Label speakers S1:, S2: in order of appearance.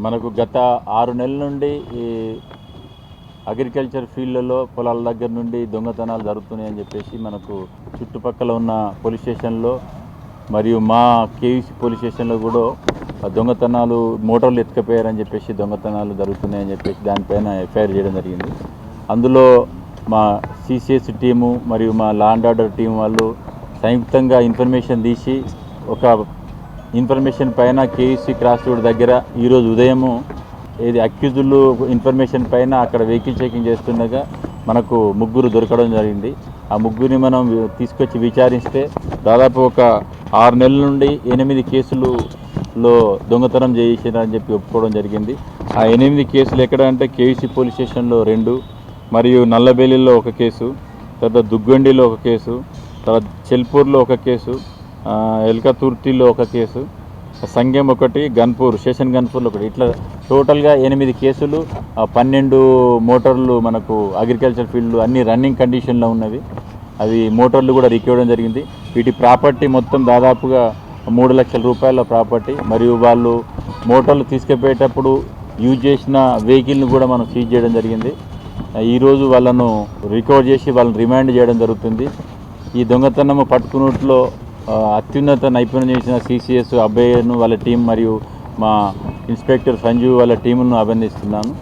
S1: మనకు గత ఆరు నెలల నుండి ఈ అగ్రికల్చర్ ఫీల్డ్లలో పొలాల దగ్గర నుండి దొంగతనాలు జరుగుతున్నాయని చెప్పేసి మనకు చుట్టుపక్కల ఉన్న పోలీస్ స్టేషన్లో మరియు మా కేవీసీ పోలీస్ స్టేషన్లో కూడా దొంగతనాలు మోటార్లు ఎత్తుకపోయారని చెప్పేసి దొంగతనాలు జరుగుతున్నాయని చెప్పేసి దానిపైన ఎఫ్ఐఆర్ చేయడం జరిగింది. అందులో మా సిసిఎస్ టీము మరియు మా లా అండ్ ఆర్డర్ టీం వాళ్ళు సంయుక్తంగా ఇన్ఫర్మేషన్ తీసి ఒక ఇన్ఫర్మేషన్ పైన కేఈసీ క్రాస్ రోడ్ దగ్గర ఈరోజు ఉదయము ఏది అక్యూజులు ఇన్ఫర్మేషన్ పైన అక్కడ వెహికల్ చెకింగ్ చేస్తుండగా మనకు ముగ్గురు దొరకడం జరిగింది. ఆ ముగ్గురిని మనం తీసుకొచ్చి విచారిస్తే దాదాపు ఒక ఆరు నెలల నుండి ఎనిమిది కేసులులో దొంగతనం చేసినారని చెప్పి ఒప్పుకోవడం జరిగింది. ఆ ఎనిమిది కేసులు ఎక్కడ అంటే కేవీసీ పోలీస్ స్టేషన్లో రెండు మరియు నల్లబేలిలో ఒక కేసు తర్వాత దుగ్గొండిలో ఒక కేసు తర్వాత చెల్పూర్లో ఒక కేసు ఎల్కతుర్తిలో ఒక కేసు సంఘం ఒకటి గన్పూర్ స్టేషన్ గన్పూర్లో ఒకటి. ఇట్లా టోటల్గా ఎనిమిది కేసులు పన్నెండు మోటార్లు మనకు అగ్రికల్చర్ ఫీల్డ్ అన్ని రన్నింగ్ కండిషన్లో ఉన్నవి. అవి మోటార్లు కూడా రికవడం జరిగింది. వీటి ప్రాపర్టీ మొత్తం దాదాపుగా మూడు లక్షల రూపాయల ప్రాపర్టీ. మరియు వాళ్ళు మోటార్లు తీసుకుపోయేటప్పుడు యూజ్ చేసిన వెహికల్ని కూడా మనం సీజ్ చేయడం జరిగింది. ఈరోజు వాళ్ళను రికవర్ చేసి వాళ్ళని రిమాండ్ చేయడం జరుగుతుంది. ఈ దొంగతనము పట్టుకున్నట్లో అత్యున్నత నైపుణ్యం చేసిన సిసిఎస్ అబ్బయ్యను వాళ్ళ టీం మరియు మా ఇన్స్పెక్టర్ సంజీవ్ వాళ్ళ టీమును అభినందిస్తున్నాను.